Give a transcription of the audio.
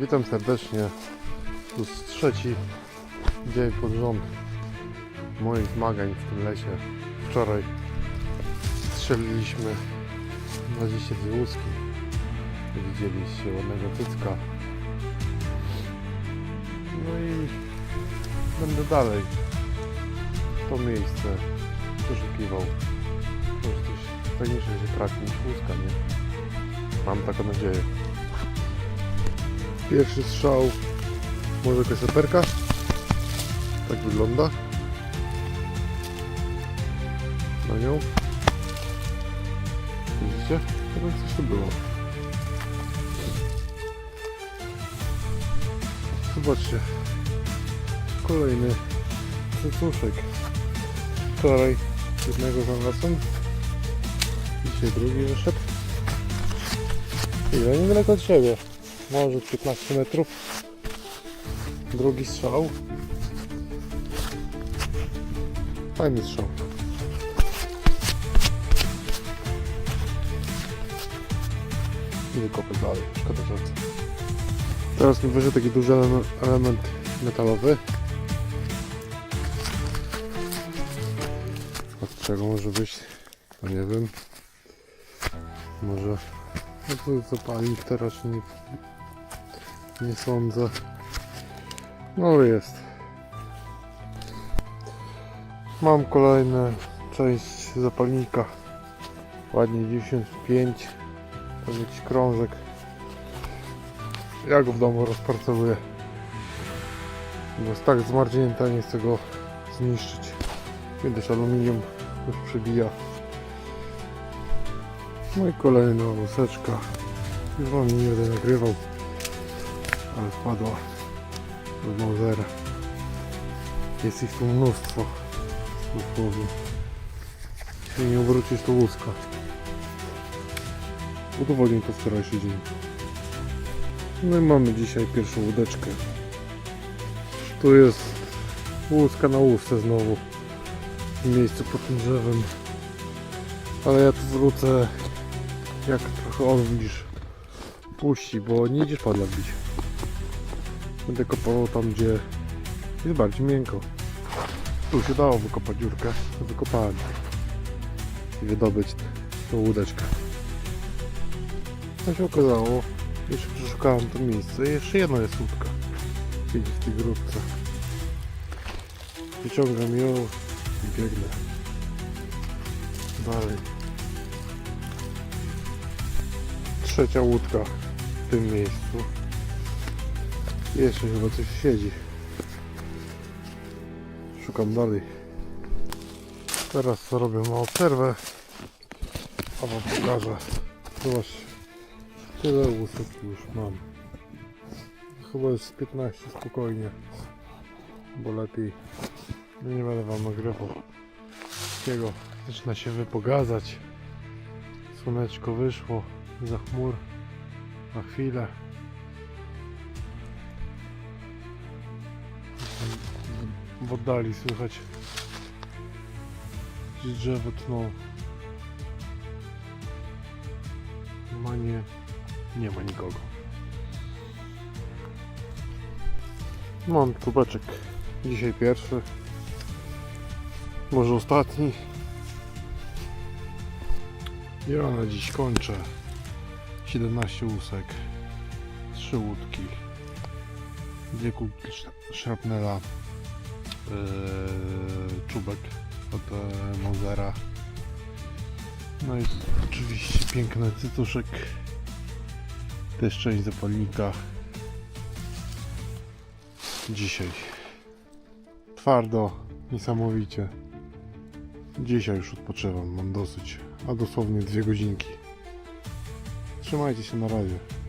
Witam serdecznie. To jest trzeci dzień pod rząd moich zmagań w tym lesie. Wczoraj strzeliliśmy 20 z łuski. Widzieliście ładnego cycka. No i będę dalej to miejsce przeszukiwał. Może coś fajniejszego się trafi niż łuska, nie? Mam taką nadzieję. Pierwszy strzał. Może kaseperka? Tak wygląda. Na nią. Widzicie? Chyba coś tu było. Zobaczcie. Kolejny cycuszek. Wczoraj jednego znalazłem. Dzisiaj drugi wyszedł. Ile niedaleko od siebie. Może 15 metrów. Drugi strzał. Fajny strzał. I wykopę dalej. Szkoda rzeczy. Teraz mi wyszedł taki duży element, metalowy. Od czego może być? To nie wiem. Może no to zapalnik teraz nie, nie sądzę. No jest. Mam kolejną część zapalnika. Ładnie 95. To jakiś krążek. Ja go w domu rozparceluję. Bo jest tak zmarznięty, nie chcę go zniszczyć. Kiedyś aluminium już przybija. No i kolejna łuseczka. Już wam nie będę nagrywał, ale wpadła do Mausera. Jest ich tu mnóstwo. Dosłownie. Jeśli nie obrócisz to łuska. Udowodnię to wczorajszy dzień. No i mamy dzisiaj pierwszą łódeczkę. Tu jest łuska na łusce znowu. W miejscu pod tym drzewem. Ale ja tu wrócę jak trochę on widzisz puści, bo nie idziesz padla wbić. Będę kopał tam, gdzie jest bardziej miękko. Tu się dało wykopać dziurkę, wykopałem i wydobyć tą łódeczkę. To się okazało, jeszcze przeszukałem to miejsce jeszcze jedna jest łódka. Siedzi w tej grudce. Wyciągam ją i biegnę. Dalej. trzecia łódka w tym miejscu. Jeszcze chyba coś siedzi. Szukam dalej. Teraz zrobię małą przerwę. A wam pokażę. Zobaczcie. Tyle łusek już mam. Chyba jest 15 spokojnie. Bo lepiej no nie będę wam nagrywał. Wszystkiego zaczyna się wypogadzać. Słoneczko wyszło za chmur na chwilę. W oddali słychać gdzieś drzewo tną. Ma nie, nie ma nikogo. Mam kubeczek. Dzisiaj pierwszy. Może ostatni. Ja na dziś kończę. 17 łusek, 3 łódki, dwie kulki sz- szrapnela, czubek od yy, Mausera. No i oczywiście piękny cytuszek, też część zapalnika. Dzisiaj. Twardo, niesamowicie. Dzisiaj już odpoczywam, mam dosyć, a dosłownie dwie godzinki. Trzymajcie się na razie.